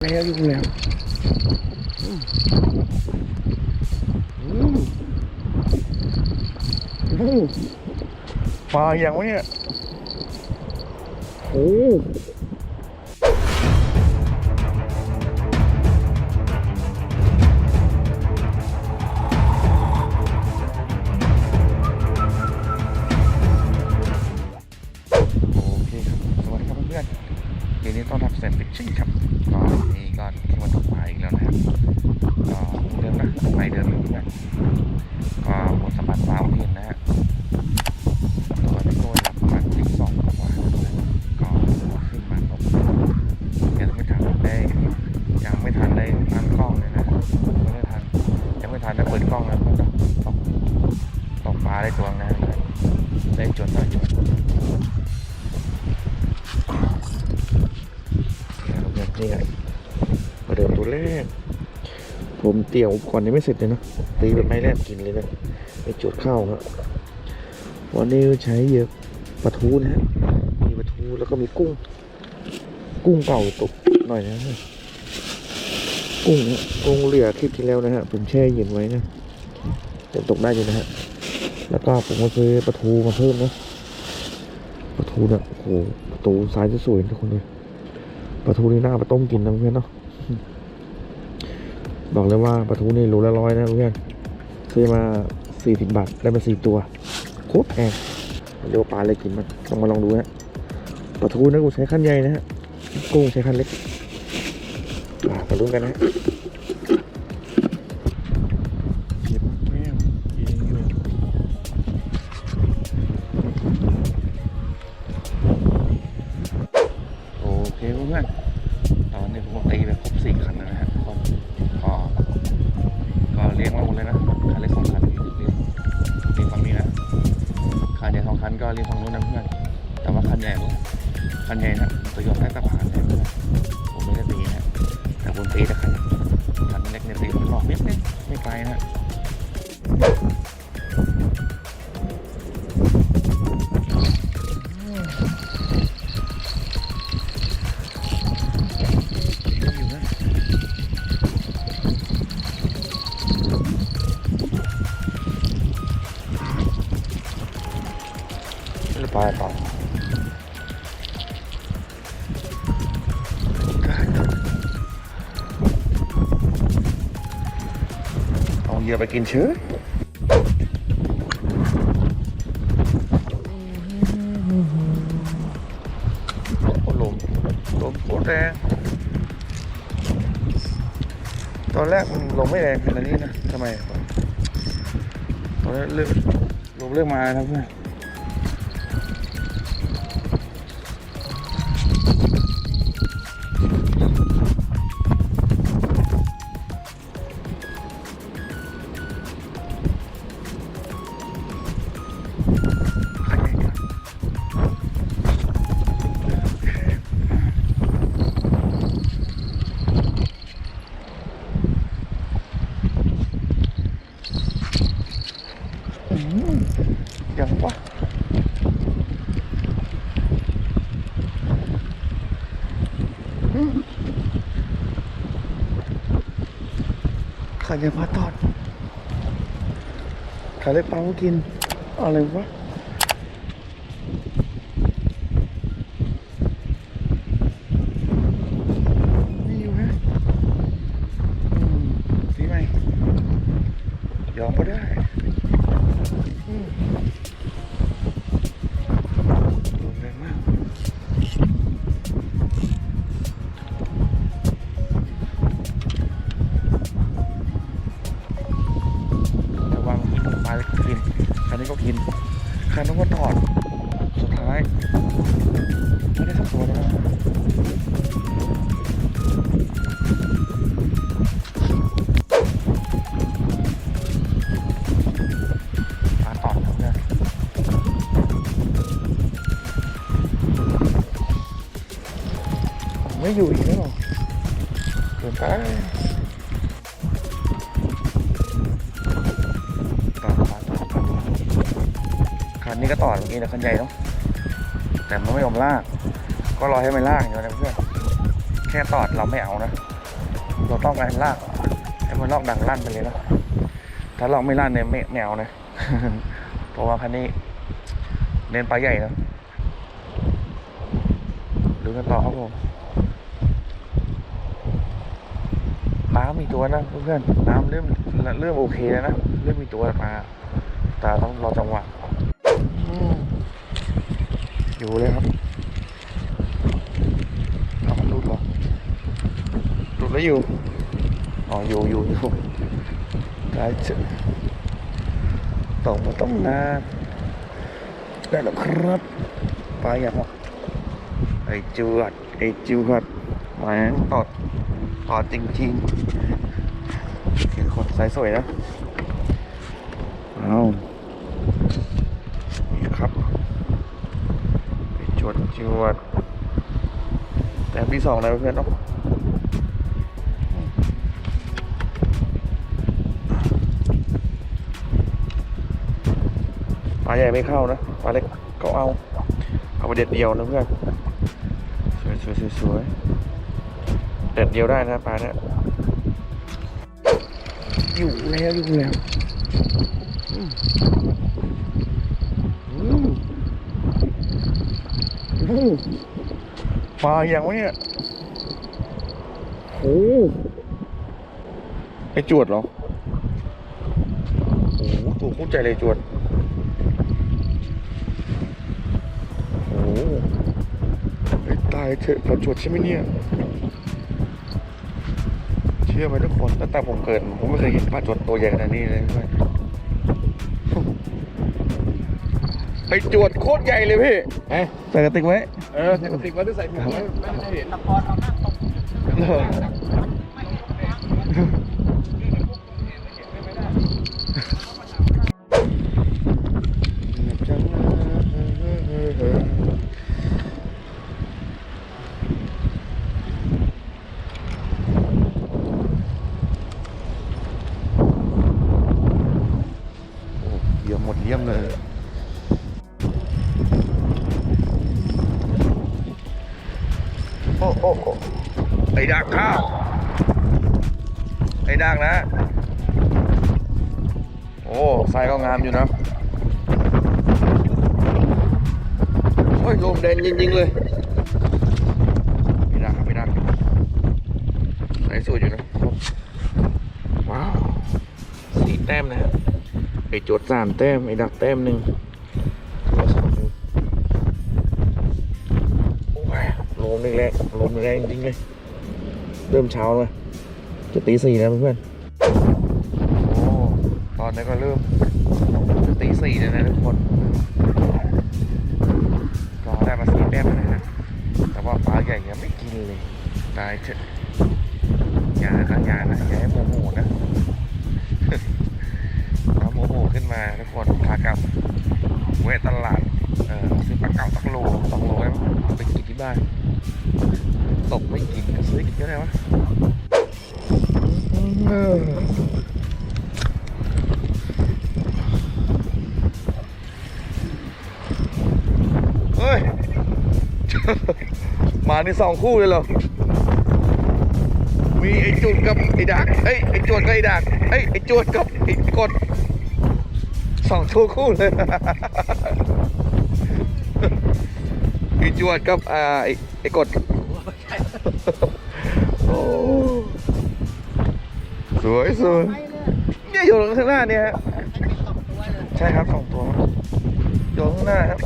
แล้วยุ่งแล้วอืมอืมอืมปลาอย่างวะเนี่ยโอ้ ผมเตี่ยวก่อนยังไม่เสร็จเลยนะตีแบบไม้แรกกินเลยนะไปจุดข้าวครับวันนี้ใช้เยอะปลาทูนะฮะมีปลาทูแล้วก็มีกุ้ง กุ้งเป่าตกหน่อยนะฮะกุ้งกุ้งเหลือคลิปที่แล้วนะฮะผมแช่เย็นไว้นะเดี๋ยวตกได้อยู่นะฮะแล้วก็ผมก็ซื้อปลาทูมาเพิ่มนะปลาทูเนี่ยโอ้โหปลาทูไซส์สวยๆทุกคนเลยปลาทูนี่น่าเอาไปต้มกินนะเพื่อนเนาะ บอกเลยว่าปลาทูนี่โลละร้อยนะเพื่อนซื้อมาสี่สิบบาท ได้มาสี่ตัวโคตรแพงเดี๋ยวาปลาอะไรกินมันต้องมาลองดูนะปลาทูนะกูใช้ขั้นใหญ่นะฮะกุ้งใช้ขั้นเล็กมาลุ้นกันนะ คันก็เรียงฝั่งนู้นนะเพื่อนแต่ว่าคันใหญ่ผมคันใหญ่นะตัวยกใต้สะพานเนี่ยเพื่อนผมไม่ได้ตีนะแต่บนตีแต่คันคันเล็กเนี่ยตีผมหลอกเม็ดนึงไม่ไกลนะ เหยื่อไปกินเชื้อลมลมโคตรแรง ตอนแรกมันลงไม่แรงขนาดนี้นะทำไมตอนแรกเริ่มลมเริ่มมาแล้วเพื่อน ขันใหญ่พาทอดขาเล็กปลาก็กิน อะไรวะ ไม่อยู่อีกแล้วเหรอเกินไปคันนี้ก็ตอดเมื่อกี้นะคันใหญ่เนาะแต่มันไม่ยอมลาก ก็รอให้มันลากอยู่นะเพื่อนแค่ตอดเราไม่เอานะ เราต้องการลากให้มันลอกดังลั่นไปเลยนะถ้าลอกไม่ลั่นเนี่ยไม่แมวนะเพราะว่าคันนี้เน้นปลาใหญ่เนะดูกันต่อครับผมปลา มีตัวนะเพื่อนๆน้ำเริ่มเริ่มโอเคแล้วนะเริ่มมีตัวมาแต่ต้องรอจังหวะอยู่เลยครับเอามันหลุดหรอหลุดแล้วอยู่อ๋ออยู่อยู่อยู่ได้เจอตกมาต้องนานได้แล้วครับไปอย่างวะไอ้จวดไอ้จวดมงตอดตอดจริงๆคือคน สายสวยนะเอานี่ครับไอ้จวดจวด แต้มที่สองแล้วเพื่อนเนาะปลาใหญ่ไม่เข้านะปลาเล็กก็เอา เอาไปเด็ดเดียวนะเพื่อน สวยสวยสวยสวยเด็ดเดียวได้นะปลาเนี่ย อยู่แล้วอยู่แล้วอืมอืมอืมปลาอย่างวะเนี่ยโอ้โหไอจวดเหรอโอ้โหตัวคู่ใจเลยจวดโอ้โหไอ้ตายเถอะปลาจวดใช่ไหมเนี่ยเชื่อไหมทุกคนตั้งแต่ผมเกิด ผมไม่เคยเห็นปลาจวดตัวใหญ่ขนาดนี้เลยเพื่อนไอ้จวดโคตรใหญ่เลยพี่เอ๊ะใส่กระติกไว้ เออใส่กระติกไว้หรือใส่ถุงไว้ไม่ได้เห็นโอ้เยี่ยมเลยโอ้โอ้ไอ้ดักข้าวไอ้ดักนะ โอ้ไฟก็งามอยู่นะโอ้ยลมแดงจริงๆเลยไม่ดักครับไม่ดักใส่สวยอยู่นะ ว้าว สี่แต้มนะฮะไอ้โจดสามแต้มไอ้ดักแต้มหนึ่งลมแรงๆลมแรงจริงเลย เริ่มเช้าแล้วจะตีสี่แล้วเพื่อนโอ้ตอนนี้ก็เริ่มจะตีสี่แล้วนะทุกคนก็ได้มาสี่แต้มแล้วนะฮะแต่ว่าปลาใหญ่ยังไม่กินเลย ตายเถอะอย่านะอย่านะอย่าให้โมโหนะ คนขากับแวตลาดซื้อปลาเก๋าสักโลสองโลไว้มั้งเอาไปกินที่บ้านตกไม่กินก็ซื้อกินก็ได้วะเออเฮ้ย มาในสองคู่เลยเหรอ มีไอ้จุดกับไอ้ดักเอ้ยไอ้จวดกับไอ้ดักเอ้ยไอ้จวดกับไอ้กด สองตัวคู่เลยไอ้จวดกับอ่าไอ้ไอ้กดโอ้สวยสวยเนี่ยอยู่ข้างหน้าเนี่ยฮะใช่ครับสองตัวอยู่ข้างหน้าครับ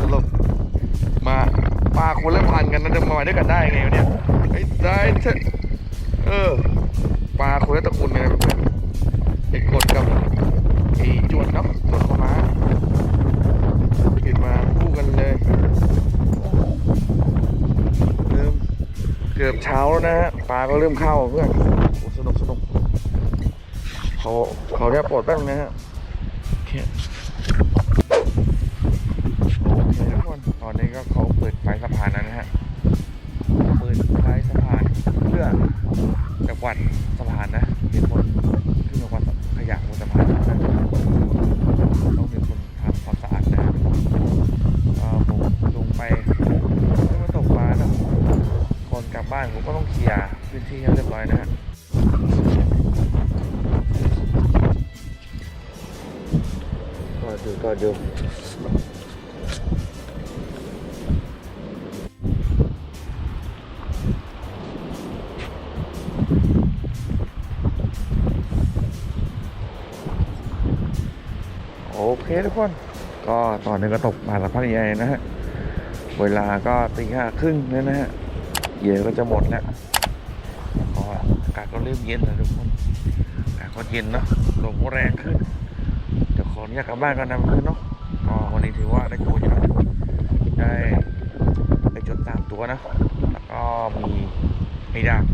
ตลกมาปลาคนละพันกันนะจะมาด้วยกันได้ไงวะเนี่ยได้เถอะเออ ปลาคนละตระกูลเลยนะเพื่อนไอ้กดกับไอ้จวนครับจวนเข้ามาขึ้นมาคู่กันเลยเริ่มเกือบเช้าแล้วนะฮะปลาก็เริ่มเข้าเพื่อนสนุกสนุกเขาเขาเนี่ยปลดแป๊บนึงนะฮะ ต้องเคลียร์พื้นที่ให้เรียบร้อยนะฮะก็ดูก็ดูโอเคทุกคน ก็ตอนนี้ก็ตกมาละพักใหญ่นะฮะ เวลาก็ตีห้าครึ่งแล้วนะฮะ เย่ก็จะหมดแล้วก็อากาศก็เริ่มเย็นแล้วทุกคนอากาศก็เย็นเนาะลมก็แรงขึ้นเดี๋ยวขออนุญาตกลับบ้านกันนะเพื่อนเนาะก็วันนี้ถือว่าได้ตัวอยู่นะได้ไปจนตามตัวนะแล้วก็มีไอ้ดาบ